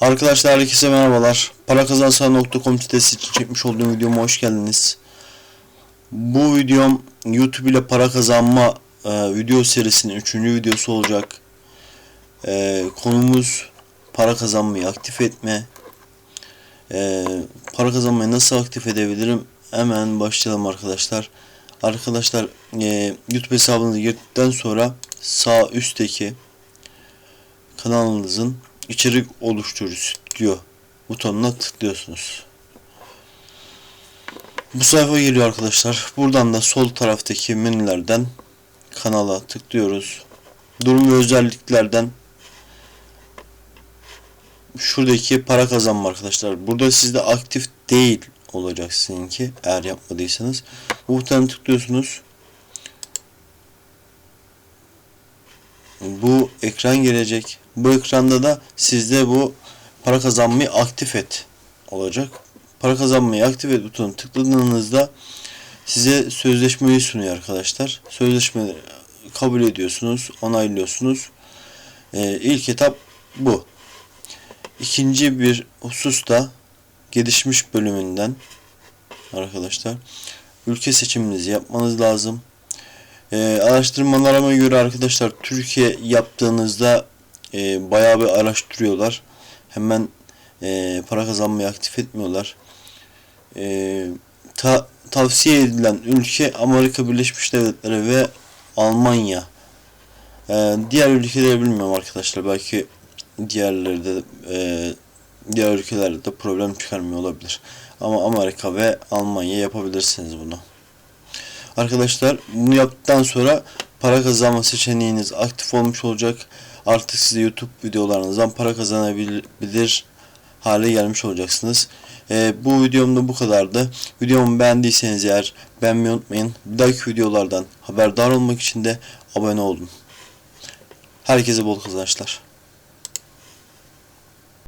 Arkadaşlar herkese merhabalar. Parakazansan.com sitesi için çekmiş olduğum videoma hoş geldiniz. Bu videom YouTube ile para kazanma e, video serisinin 3. videosu olacak. E, konumuz para kazanmayı aktif etme. E, para kazanmayı nasıl aktif edebilirim? Hemen başlayalım arkadaşlar. Arkadaşlar e, YouTube hesabınıza girdikten sonra sağ üstteki kanalınızın içerik oluştur stüdyo butonuna tıklıyorsunuz. Bu sayfa geliyor arkadaşlar. Buradan da sol taraftaki menülerden kanala tıklıyoruz. Durum ve özelliklerden şuradaki para kazanma arkadaşlar. Burada sizde aktif değil olacak sizinki eğer yapmadıysanız. Bu butona tıklıyorsunuz. Bu ekran gelecek. Bu ekranda da sizde bu para kazanmayı aktif et olacak. Para kazanmayı aktif et butonuna tıkladığınızda size sözleşmeyi sunuyor arkadaşlar. Sözleşmeleri kabul ediyorsunuz, onaylıyorsunuz. Ee, ilk etap bu. İkinci bir husus da gelişmiş bölümünden arkadaşlar ülke seçiminizi yapmanız lazım. E, araştırmalarıma göre arkadaşlar Türkiye yaptığınızda e, bayağı bir araştırıyorlar. Hemen e, para kazanmayı aktif etmiyorlar. E, ta, tavsiye edilen ülke Amerika Birleşmiş Devletleri ve Almanya. E, diğer ülkeleri bilmiyorum arkadaşlar. Belki diğerleri de e, diğer ülkelerde de problem çıkarmıyor olabilir. Ama Amerika ve Almanya yapabilirsiniz bunu. Arkadaşlar bunu yaptıktan sonra para kazanma seçeneğiniz aktif olmuş olacak. Artık size YouTube videolarınızdan para kazanabilir hale gelmiş olacaksınız. Ee, bu videomda bu kadardı. Videomu beğendiyseniz eğer beğenmeyi unutmayın. Bir dahaki videolardan haberdar olmak için de abone olun. Herkese bol kazançlar.